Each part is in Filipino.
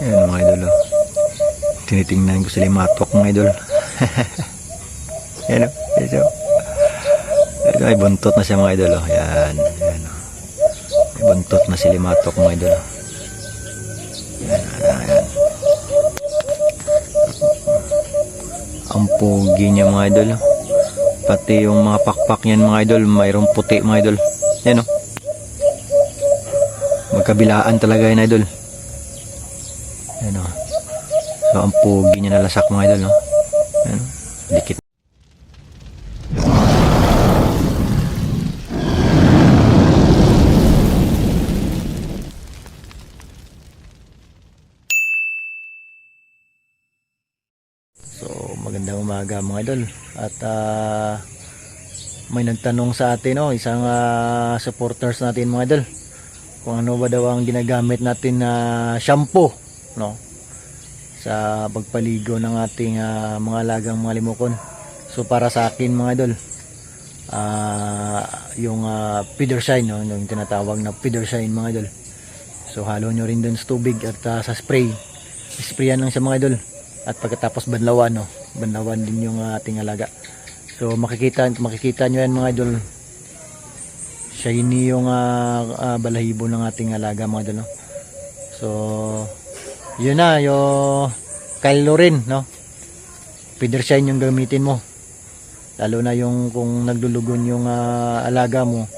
Ayan mga idol. Oh. Tinitingnan ko sila yung matok mga idol. Ayan o. Ito. Ito ay buntot na siya mga idol. Oh. Ayan. Ayan oh. May buntot na sila yung matok mga idol. Oh. Ayan, ayan, ayan. Ang pogi niya mga idol. oh. Pati yung mga pakpak niyan mga idol, mayroong puti mga idol. Yan o. Magkabilaan talaga yan idol. Yan o. So ang pogi niya nalasak mga idol no. Yan. o. Dikit. So, magandang umaga mga idol. At ah, may nagtanong sa atin, no, isang ah, supporters natin mga idol. Kung ano ba daw ang ginagamit natin na shampoo, no? Sa pagpaligo ng ating ah, mga alagang mga limukon. So, para sa akin mga idol, ah, yung uh, Shine, no, yung tinatawag na Shine mga idol. So, halo nyo rin dun sa tubig at ah, sa spray. Sprayan lang siya mga idol at pagkatapos banlawan no banlawan din yung uh, ating alaga so makikita makikita nyo yan mga idol shiny yung uh, uh, balahibo ng ating alaga mga idol no so yun na yung Kylo rin no feather shine yung gamitin mo lalo na yung kung naglulugon yung uh, alaga mo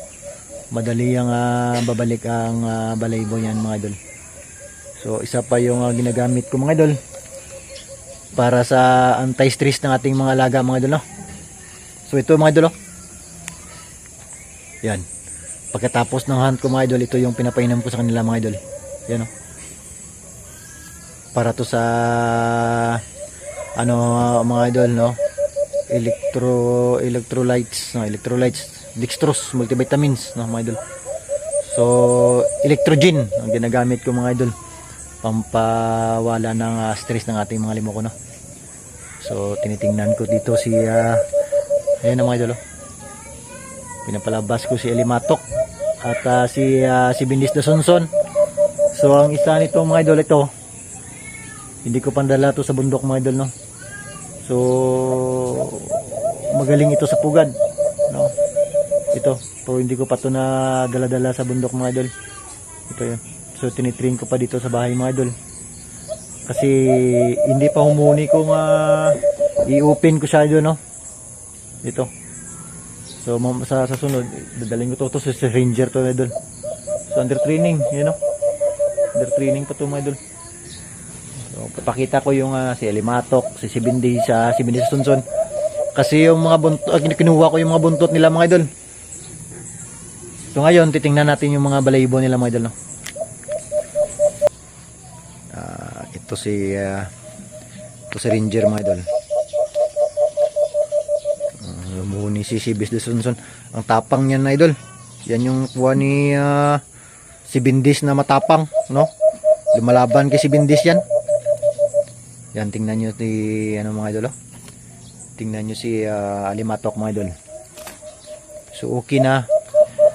madali ang uh, babalik ang uh, balahibo yan mga idol so isa pa yung uh, ginagamit ko mga idol para sa anti-stress ng ating mga alaga mga idol no? so ito mga idol oh. yan pagkatapos ng hunt ko mga idol ito yung pinapainom ko sa kanila mga idol yan oh. Para to sa ano mga idol no electro electrolytes no electrolytes dextrose multivitamins no mga idol so electrogen ang ginagamit ko mga idol pampawala ng ah, stress ng ating mga limoko no. So tinitingnan ko dito si uh, ayan ang mga idol. oh. Pinapalabas ko si Elimatok at ah, si ah, si Bindis de Sonson. So ang isa nito mga idol ito hindi ko pandala to sa bundok mga idol no. So magaling ito sa pugad no. Ito, pero hindi ko pa to na dala-dala sa bundok mga idol. Ito 'yun. So tinitrain ko pa dito sa bahay mga idol. Kasi hindi pa humuni kung uh, i-open ko siya doon no. Dito. So sa, sa sunod, dadaling ko to, to sa ranger to mga idol. So under training, you know. Under training pa to mga idol. Papakita ko yung uh, si Elimatok, si Sibindi, sa si Sibindi sa Sunsun. Kasi yung mga buntot, uh, kinuha ko yung mga buntot nila mga idol. So ngayon, titingnan natin yung mga balayibo nila mga idol no. Ah, ito si ah, ito si Ranger mga idol. Uh, lumuhuni si Sibis de Sunsun. Ang tapang niyan na idol. Yan yung kuha ni ah, si Bindis na matapang, no? Lumalaban kay si Bindis yan. Yan, tingnan nyo si, ano mga idol, oh. Tingnan nyo si ah, Alimatok mga idol. So, okay na.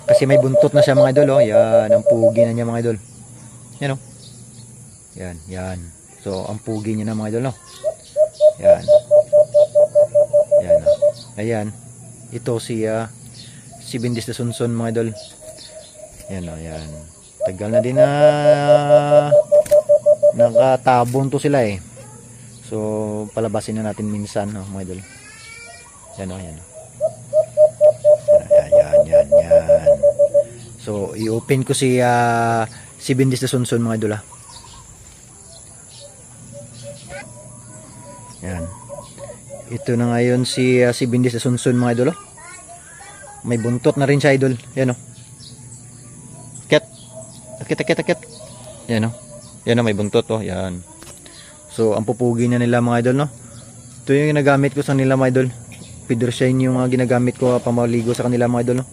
Kasi may buntot na siya mga idol, oh. Yan, ang pugi na niya mga idol. Yan, oh. Yan, yan. So, ang pugi niya na mga idol, no? Yan. Yan, oh. Ayan. Ito si, ah, si Bindis de Sunsun, mga idol. Yan, oh, yan. Tagal na din na nakatabon to sila, eh. So, palabasin na natin minsan, no, mga idol. Yan, oh, yan, oh. Yan, yan, yan, yan. So, i-open ko si, ah, si Bindis de Sunsun, mga idol, ah. Yan. Ito na ngayon si uh, si Bindis sa Sunsun mga idol. oh. May buntot na rin siya idol. Yan oh. Ket. Akit akit akit. Yan oh. Yan oh, may buntot oh. Yan. So ang pupugi na nila mga idol no. Ito yung ginagamit ko sa nila mga idol. Feeder shine yung uh, ginagamit ko uh, pamaligo sa kanila mga idol no.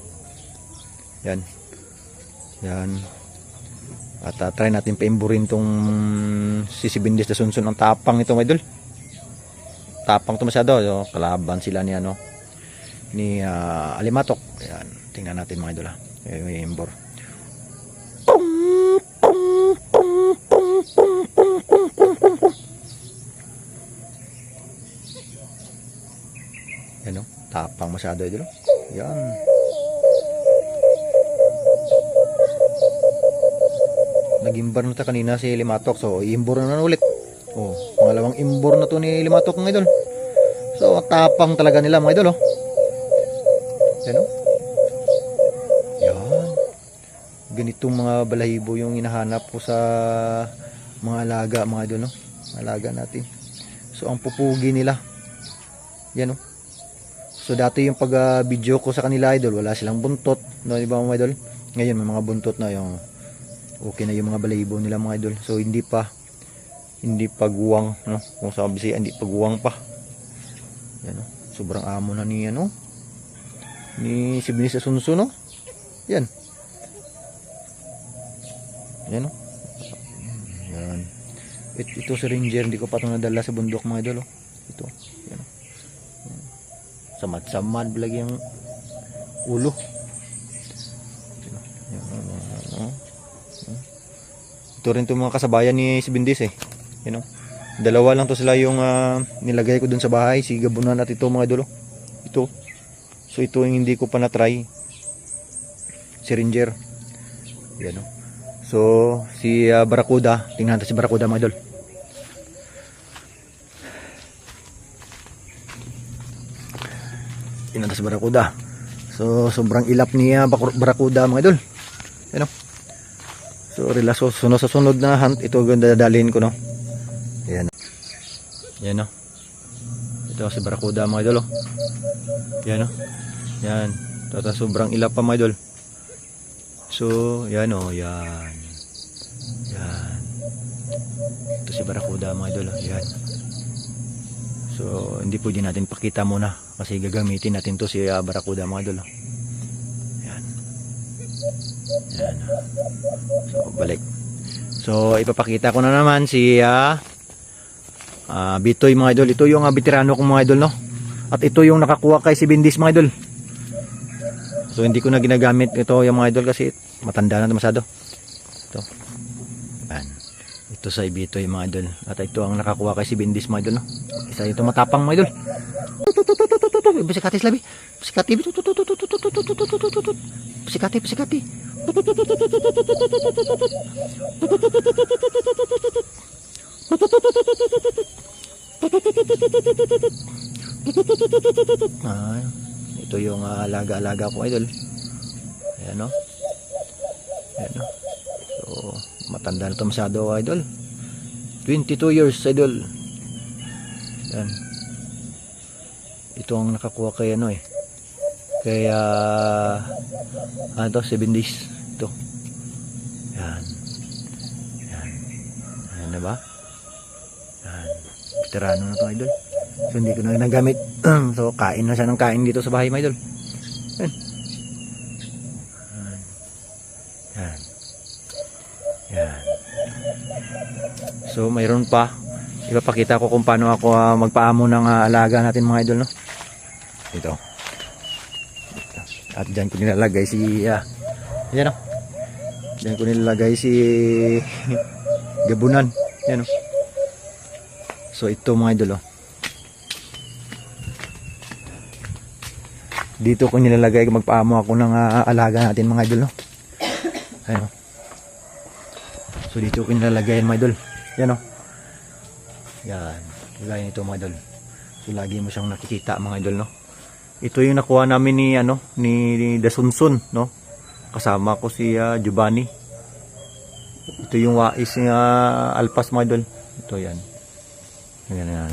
Yan. Yan. At uh, try natin paimburin tong si si Bindis sa Sunsun ang tapang nito mga idol tapang to masyado so, kalaban sila ni ano ni uh, Alimatok Ayan, tingnan natin mga idol ha yung imbor masyado idol. Yan. Nag-imbor na ta kanina si Limatok. So, iimbor na ulit. Oh, pangalawang imbor na to ni Limatok mga idol. So, tapang talaga nila mga idol, oh. Yan, oh. Yan. Ganitong mga balahibo yung hinahanap ko sa mga alaga, mga idol, no? Alaga natin. So, ang pupugi nila. Yan, oh. So, dati yung pag-video ko sa kanila, idol, wala silang buntot. No, di ba, mga idol? Ngayon, may mga buntot na yung okay na yung mga balahibo nila, mga idol. So, hindi pa hindi pagwang, no? Kung sabi siya, hindi pagwang pa. Yan, oh. Sobrang amo na ni, ano? Ni si Binis Asunso, no? Yan. Yan, oh. Yan. It, ito si Ranger, hindi ko pa ito nadala sa bundok mga idol. Oh. Ito. Yan. Samad-samad lagi yung ulo. Ito rin itong mga kasabayan ni si Bindis eh. Yan oh. Dalawa lang to sila yung ah, nilagay ko dun sa bahay. Si Gabunan at ito mga idol. oh. Ito. So ito yung hindi ko pa na-try. Si Ranger. Yan oh. So, si ah, Barracuda, tingnan natin si Barracuda mga idol. Si Barracuda. So, sobrang ilap niya Barracuda mga idol. Yan o. So, relaso, sunod sa sunod na hunt, ito ganda dadalhin ko no. Yan. Yan o. Ito si Barracuda mga idol o. Yan o. Yan. Ito, sobrang ilap pa mga idol. So, yan o, yan. Yan. Ito si Barracuda mga idol, oh. yan. So, hindi pwede natin pakita muna kasi gagamitin natin to si uh, Barracuda mga idol. oh. Yan. Yan. So, balik. So, ipapakita ko na naman si ah ah, Bitoy mga idol. Ito yung uh, veterano kong mga idol, no? At ito yung nakakuha kay si Bindis mga idol. So hindi ko na ginagamit ito yung mga idol kasi matanda na masyado. Ito. Yan. Ito sa ibito yung mga idol. At ito ang nakakuha kay si Bindis mga idol. No? Isa ito matapang mga idol. Pasikati labi. Pasikati. Pasikati, pasikati. Ah, ito yung ah, alaga-alaga ko idol. Ayan no. Ayan no. So, matanda na ito masyado idol. 22 years idol. Ayan. Ito ang nakakuha kay ano eh. Kaya ano to, 7 days. Ito. Ayan. Ayan. Ayan na ba? Ayan. Veterano na to idol. So hindi ko na nagamit. so kain na siya ng kain dito sa bahay mga idol. Yan. Yan. Yan. So mayroon pa. Ipapakita ko kung paano ako ah, magpaamo ng ah, alaga natin mga idol no. Ito. At dyan ko nilalagay si ah, yan o. Dyan ko nilalagay si Gabunan. Yan o. So ito mga idol oh. Dito ko nilalagay magpaamo ako ng ah, alaga natin mga idol no. Ayun. oh. So dito ko nilalagay yan mga idol. Yan oh. Yan. Lagay nito mga idol. So lagi mo siyang nakikita mga idol no. Ito yung nakuha namin ni ano ni, ni Dasunsun no. Kasama ko si ah, Giovanni. Ito yung wais ni ah, Alpas mga idol. Ito yan. Yan yan.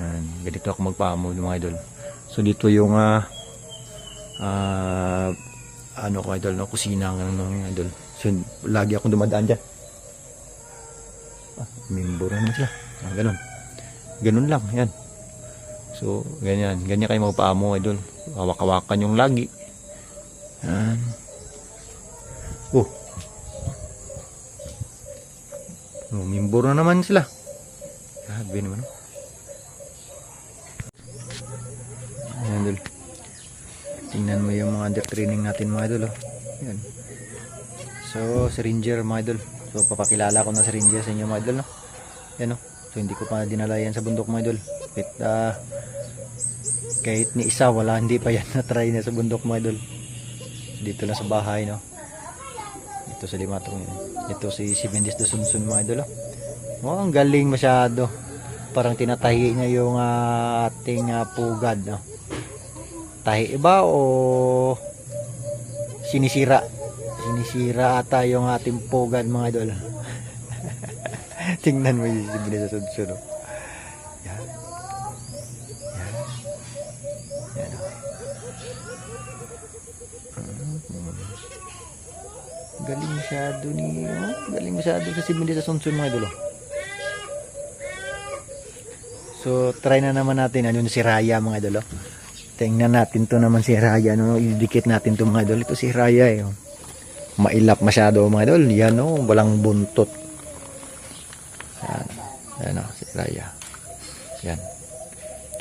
Yan. Ganito ako magpaamo ng mga idol. So dito yung ah ah, ano ko idol no kusina ng mga idol. So lagi akong dumadaan diyan. Ah, member na naman sila. Ah, ganun. Ganun lang, yan. So, ganyan. Ganyan kayo magpaamo, idol. Hawak-hawakan yung lagi. Yan. Oh. Oh, member na naman sila. Grabe naman. oh. Ayan, idol. Tingnan mo yung mga training natin mga idol. Oh. Yan. So, si Ranger mga idol. So, papakilala ko na si Ranger sa inyo mga idol. No? Yan o. So, hindi ko pa dinala yan sa bundok mga idol. Kahit, ah, Kahit ni isa, wala, hindi pa yan na-try na sa bundok mga idol. Dito lang sa bahay, no? Ito sa limatong yun. Ito si si Bendis de Sunsun mga idol, oh. Oh, ang galing masyado. Parang tinatahi niya yung ah, ating ah, pugad, no? Tahi ba o sinisira? Sinisira ata yung ating pugad mga idol. Tingnan mo yung si Bendis de Sunsun, oh. Yan. Yan. Yan, oh. Galing masyado ni, oh, galing masyado sa simili sa sunsun mga idol. oh. So, try na naman natin ano si Raya mga idol. oh. Tingnan natin to naman si Raya no, idikit natin to mga idol. Ito si Raya eh. oh. Mailap masyado mga idol. Yan oh, walang buntot. Yan. Yan oh, si Raya. Yan.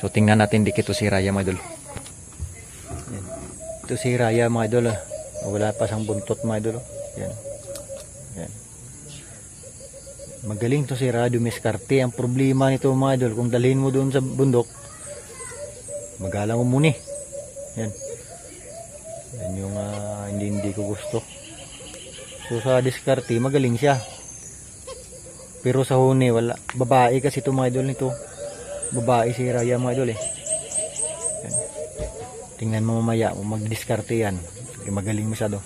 So, tingnan natin dikit to si Raya mga idol. Ito si Raya mga idol. ah. Wala pa siyang buntot mga idol. oh. Yan. Yan. Magaling to si Rado Miskarte. Ang problema nito mga idol, kung dalhin mo doon sa bundok, magalang mo muni. Yan. Yan yung ah, hindi, hindi ko gusto. So sa diskarte, magaling siya. Pero sa huni, wala. Babae kasi ito mga idol nito. Babae si Raya mga idol eh. Tingnan mo mamaya, kung magdiskarte yan. Magaling masyado.